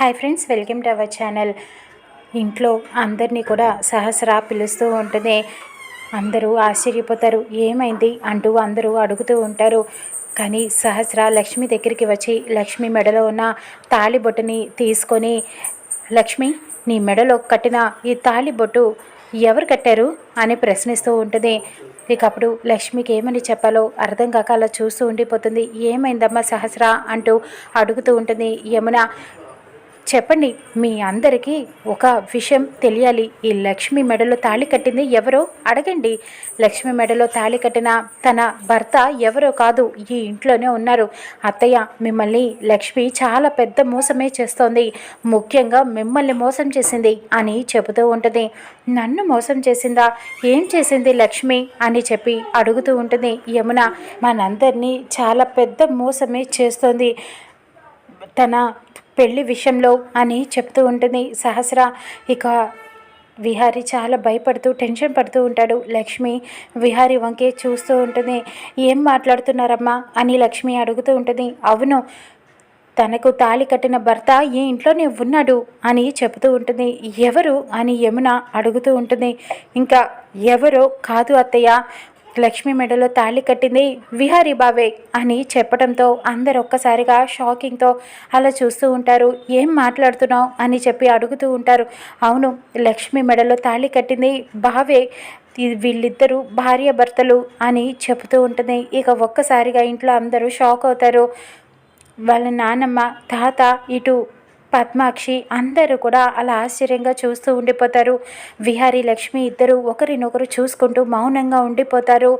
Hi friends welcome to our channel ఇంట్లో అందరినీ కూడా సహస్ర పిలుస్తూ ఉంటుంది అందరూ ఆశ్చర్యపోతారు. ఏమైంది అంటూ అందరూ అడుగుతూ ఉంటారు. కానీ సహస్ర లక్ష్మి దగ్గరికి వచ్చి లక్ష్మి మెడలో ఉన్న తాళిబొట్టుని తీసుకొని లక్ష్మి నీ మెడలో కట్టిన ఈ తాళిబొట్టు ఎవరు కట్టారు? అని ప్రశ్నిస్తూ ఉంటుంది ఇక అప్పుడు లక్ష్మికి ఏమని చెప్పాలో అర్థం కాక అలా చూస్తూ ఉండిపోతుంది. ఏమైందమ్మా సహస్ర? అంటూ అడుగుతూ ఉంటుంది యమున చెప్పండి మీ అందరికీ ఒక విషయం తెలియాలి. ఈ లక్ష్మి మెడలో తాళి కట్టింది ఎవరో? అడగండి. లక్ష్మి మెడలో తాళి కట్టిన తన భర్త ఎవరో కాదు ఈ ఇంట్లోనే ఉన్నారు. అత్తయ్య మిమ్మల్ని లక్ష్మి చాలా పెద్ద మోసమే చేస్తోంది. ముఖ్యంగా మిమ్మల్ని మోసం చేసింది అని చెబుతూ ఉంటుంది. నన్ను మోసం చేసిందా? ఏం చేసింది లక్ష్మి? అని చెప్పి అడుగుతూ ఉంటుంది. యమున మనందరినీ చాలా పెద్ద మోసమే చేస్తోంది. తన పెళ్ళి విషయంలో అని చెప్తూ ఉంటుంది సహస్ర. ఇక విహారి చాలా భయపడుతూ టెన్షన్ పడుతూ ఉంటాడు. లక్ష్మి విహారి వంకే చూస్తూ ఉంటుంది. ఏం మాట్లాడుతున్నారమ్మా? అని లక్ష్మి అడుగుతూ ఉంటుంది. అవును తనకు తాళి కట్టిన భర్త ఈ ఇంట్లోనే ఉన్నాడు అని చెబుతూ ఉంటుంది. ఎవరు? అని యమున అడుగుతూ ఉంటుంది. ఇంకా ఎవరో కాదు అత్తయ్య. లక్ష్మి మెడలో తాళి కట్టింది విహారీ బావే అని చెప్పడంతో అందరు ఒక్కసారిగా షాకింగ్తో అలా చూస్తూ ఉంటారు. ఏం మాట్లాడుతున్నావు? అని చెప్పి అడుగుతూ ఉంటారు. అవును లక్ష్మి మెడలో తాళి కట్టింది బావే. వీళ్ళిద్దరూ భార్య భర్తలు అని చెబుతూ ఉంటుంది. ఇక ఒక్కసారిగా ఇంట్లో అందరూ షాక్ అవుతారు. వాళ్ళ నానమ్మ తాత ఇటు పద్మాక్షి అందరూ కూడా అలా ఆశ్చర్యంగా చూస్తూ ఉండిపోతారు. విహారీ లక్ష్మి ఇద్దరు ఒకరినొకరు చూసుకుంటూ మౌనంగా ఉండిపోతారు.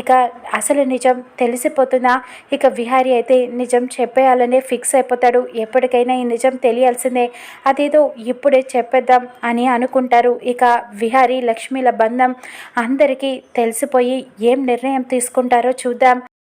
ఇక అసలు నిజం తెలిసిపోతుందా? ఇక విహారీ అయితే నిజం చెప్పేయాలనే ఫిక్స్ అయిపోతాడు. ఎప్పటికైనా ఈ నిజం తెలియాల్సిందే. అదేదో ఇప్పుడే చెప్పేద్దాం అని అనుకుంటారు. ఇక విహారీ లక్ష్మిల బంధం అందరికీ తెలిసిపోయి ఏం నిర్ణయం తీసుకుంటారో చూద్దాం.